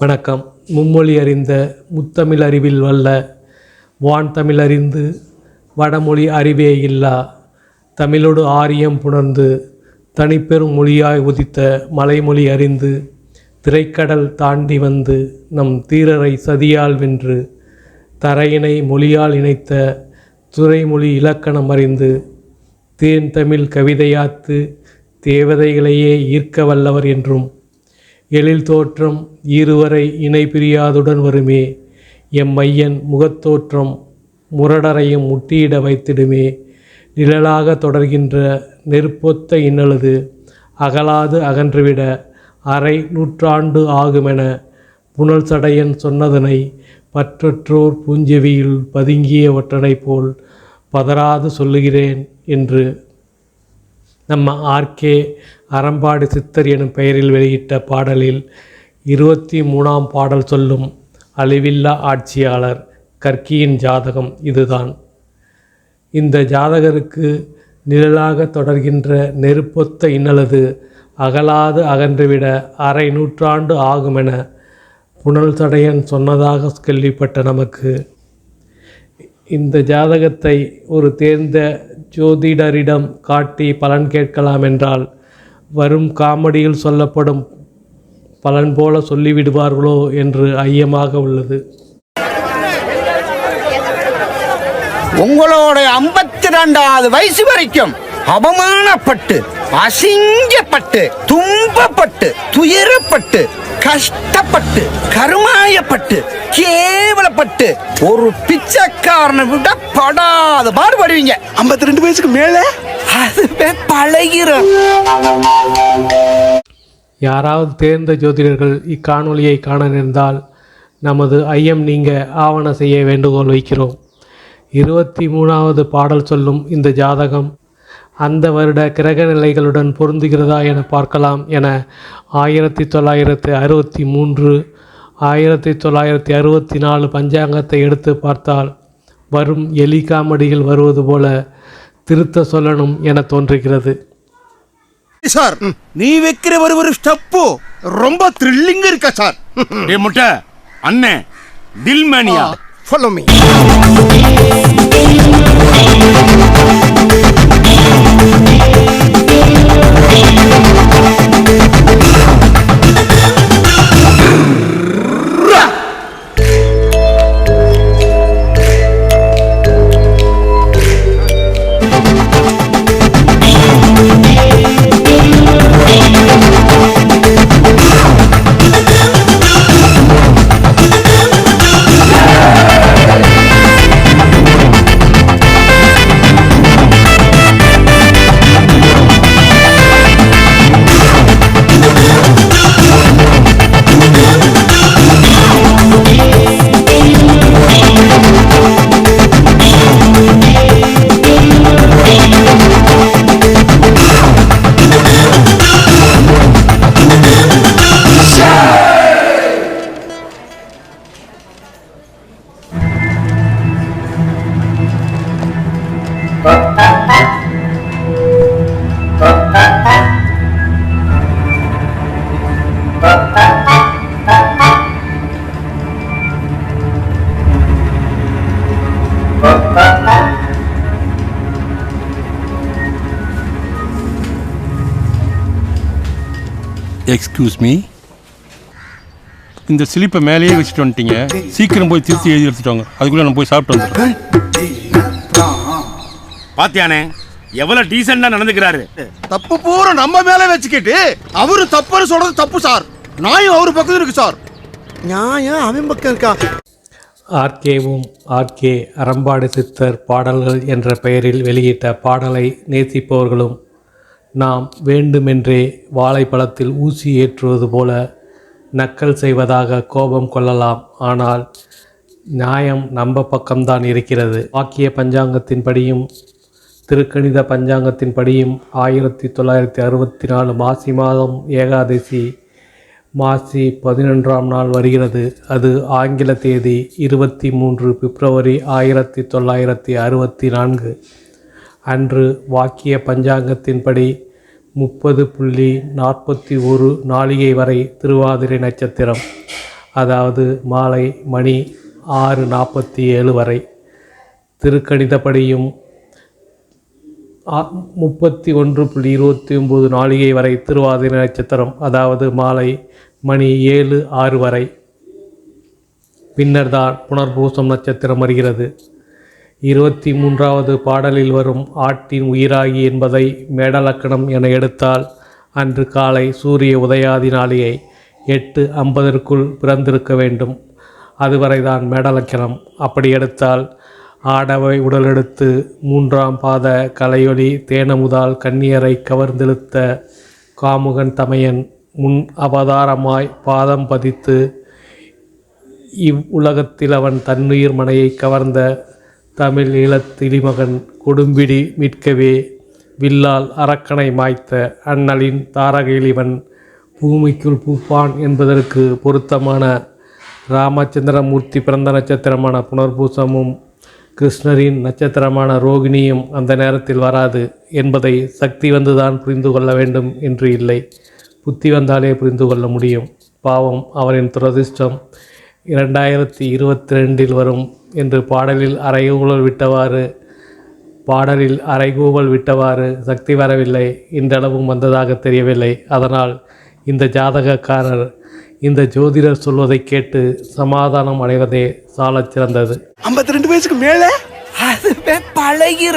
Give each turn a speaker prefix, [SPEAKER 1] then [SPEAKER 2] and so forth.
[SPEAKER 1] வணக்கம். மும்மொழி அறிந்த முத்தமிழ் அறிவில் வல்ல வான் தமிழ் அறிந்து வடமொழி அறிவே இல்லா. தமிழோடு ஆரியம் புணர்ந்து தனிப்பெரும் மொழியாய் உதித்த மலைமொழி அறிந்து திரைக்கடல் தாண்டி வந்து நம் தீரரை சதியால் வென்று தரையினை மொழியால் இணைத்த துறைமொழி இலக்கணம் அறிந்து தேன் தமிழ் கவிதையாத்து தேவதைகளையே ஈர்க்க வல்லவர் என்றும் எழில் தோற்றம் இருவரை இணை பிரியாதுடன் வருமே. எம் மையன் முகத்தோற்றம் முரடரையும் முட்டியிட வைத்திடுமே. நிழலாக தொடர்கின்ற நெருப்பொத்த இன்னலது அகலாது அகன்றுவிட அரை நூற்றாண்டு ஆகுமென புனல் சடையன் சொன்னதனை பற்றற்றோர் பூஞ்செவியில் பதுங்கிய ஒற்றனை போல் பதறாது சொல்லுகிறேன் என்று நம்ம ஆர்கே அறம்பாடு சித்தர் எனும் பெயரில் வெளியிட்ட பாடலில் இருபத்தி மூணாம் பாடல் சொல்லும் அழிவில்லா ஆட்சியாளர் கர்க்கியின் ஜாதகம் இதுதான். இந்த ஜாதகருக்கு நிழலாக தொடர்கின்ற நெருப்பொத்த இன்னலது அகலாது அகன்றுவிட அரை நூற்றாண்டு ஆகுமென புனல் தடையன் சொன்னதாக கேள்விப்பட்ட நமக்கு. இந்த ஜாதகத்தை ஒரு தேர்ந்த ஜோதிடரிடம் காட்டி பலன் கேட்கலாம் என்றால் வரும் காமெடியில் சொல்லப்படும் பலன் போல சொல்லிவிடுவார்களோ என்று ஐயமாக உள்ளது.
[SPEAKER 2] உங்களுடைய ஐம்பத்தி ரெண்டாவது வயசு வரைக்கும் அவமானப்பட்டு அசிங்கப்பட்டு துன்பப்பட்டு துயரப்பட்டு கஷ்டப்பட்டு கருமாயப்பட்டு கேவலப்பட்டு ஒரு பிச்சைக்காரனை விட படாத பாடுபடுவீங்க
[SPEAKER 3] ஐம்பத்தி ரெண்டு வயசுக்கு மேல?
[SPEAKER 2] அதுவே பழகிரும்
[SPEAKER 1] யாராவது தேர்ந்த ஜோதிடர்கள் இக்காணொளியை காண நேர்ந்தால் நமது ஐயம் நீங்க ஆவண செய்ய வேண்டுகோள் வைக்கிறோம். இருபத்தி மூணாவது பாடல் சொல்லும் இந்த ஜாதகம் அந்த வருட கிரக நிலைகளுடன் பொருந்துகிறதா என பார்க்கலாம் என ஆயிரத்தி தொள்ளாயிரத்தி அறுபத்தி மூன்று ஆயிரத்தி தொள்ளாயிரத்தி அறுபத்தி நாலு பஞ்சாங்கத்தை எடுத்து பார்த்தால் வரும் எலி காமெடியில் வருவது போல திருத்த சொல்லணும் என தோன்றுகிறது.
[SPEAKER 3] சார் நீ வைக்கிற ஒரு ஒரு ஸ்டெப்பு ரொம்ப த்ரில்லிங் இருக்கா சார்?
[SPEAKER 4] ஏ முட்டை அண்ணே தில் mania
[SPEAKER 3] follow me you.
[SPEAKER 4] Excuse me இந்த ஸ்லிப்பை மேலேயே வச்சுட்டு வந்துட்டீங்க. சீக்கிரம் போய் திருத்தி எழுதி எடுத்துட்டு வாங்க. அதுக்குள்ளே நான் போய் சாப்பிட்டு வந்துடுறேன் பாத்தியானே எவ்வளவு டீசெண்டா நடந்துக்கிறாரு.
[SPEAKER 3] தப்பு பூரா நம்ம மேல வச்சுக்கிட்டு அவரு தப்புன்னு சொல்றது தப்பு சார். நாயும் அவரு பக்கத்துல இருக்கு சார். நியாயம் அவன் பக்கம் இருக்கா?
[SPEAKER 1] ஆர்கேவும் ஆர்கே அறம்பாடு சித்தர் பாடல்கள் என்ற பெயரில் வெளியிட்ட பாடலை நேசிப்பவர்களும் நாம் வேண்டுமென்றே வாழைப்பழத்தில் ஊசி ஏற்றுவது போல நக்கல் செய்வதாக கோபம் கொள்ளலாம். ஆனால் நியாயம் நம்ம பக்கம்தான் இருக்கிறது. வாக்கிய பஞ்சாங்கத்தின்படியும் திருக்கணித பஞ்சாங்கத்தின்படியும் ஆயிரத்தி தொள்ளாயிரத்தி அறுபத்தி நாலு மாசி மாதம் ஏகாதசி மாசி பதினொன்றாம் நாள் வருகிறது. அது ஆங்கில தேதி இருபத்தி மூன்று பிப்ரவரி ஆயிரத்தி தொள்ளாயிரத்தி அறுபத்தி நான்கு அன்று வாக்கிய பஞ்சாங்கத்தின்படி முப்பது புள்ளி நாற்பத்தி ஒரு நாளிகை வரை திருவாதிரை நட்சத்திரம் அதாவது மாலை மணி ஆறு நாற்பத்தி ஏழு வரை. திருக்கணிதப்படியும் ஆ- முப்பத்தி ஒன்று புள்ளி இருபத்தி ஒம்பது நாளிகை வரை திருவாதிரை நட்சத்திரம் அதாவது மாலை மணி ஏழு ஆறு வரை. பின்னர்தான் புனர்பூசம் நட்சத்திரம் வருகிறது. இருபத்தி மூன்றாவது பாடலில் வரும் ஆட்டின் உயிராகி என்பதை மேடலக்கணம் என எடுத்தால் அன்று காலை சூரிய உதயாதி எட்டு ஐம்பதற்குள் பிறந்திருக்க வேண்டும். அதுவரைதான் மேடலக்கணம். அப்படி எடுத்தால் ஆடவை உடலெடுத்து மூன்றாம் பாத கலையொலி தேனமுதால் கண்ணியரை கவர்ந்தெழுத்த காமுகன் தமையன் முன் அவதாரமாய் பாதம் பதித்து இவ் உலகத்தில் அவன் தன்னுயிர் மனையை கவர்ந்த தமிழ் ஈழத்திலிமகன் கொடும்பிடி மீட்கவே வில்லால் அரக்கனை மாய்த்த அண்ணலின் தாரகையிலிவன் பூமிக்குள் பூப்பான் என்பதற்கு பொருத்தமான ராமச்சந்திரமூர்த்தி பிறந்த நட்சத்திரமான புனர்பூசமும் கிருஷ்ணரின் நட்சத்திரமான ரோகிணியும் அந்த நேரத்தில் வராது என்பதை சக்தி வந்துதான் புரிந்து கொள்ள வேண்டும் என்று இல்லை. புத்தி வந்தாலே புரிந்து கொள்ள முடியும். பாவம் அவரின் துரதிர்ஷ்டம் இரண்டாயிரத்தி இருபத்தி ரெண்டில் வரும் என்று பாடலில் அறைகூவல் விட்டவாறு பாடலில் அறைகூவல் விட்டவாறு சக்தி வரவில்லை. இன்றளவும் வந்ததாக தெரியவில்லை. அதனால் இந்த ஜாதகக்காரர் இந்த ஜோதிடர் சொல்வதை கேட்டு சமாதானம் அடைவதே சாலச் சிறந்தது.
[SPEAKER 2] ஐம்பத்தி ரெண்டு வயசுக்கு மேலே? பழகிற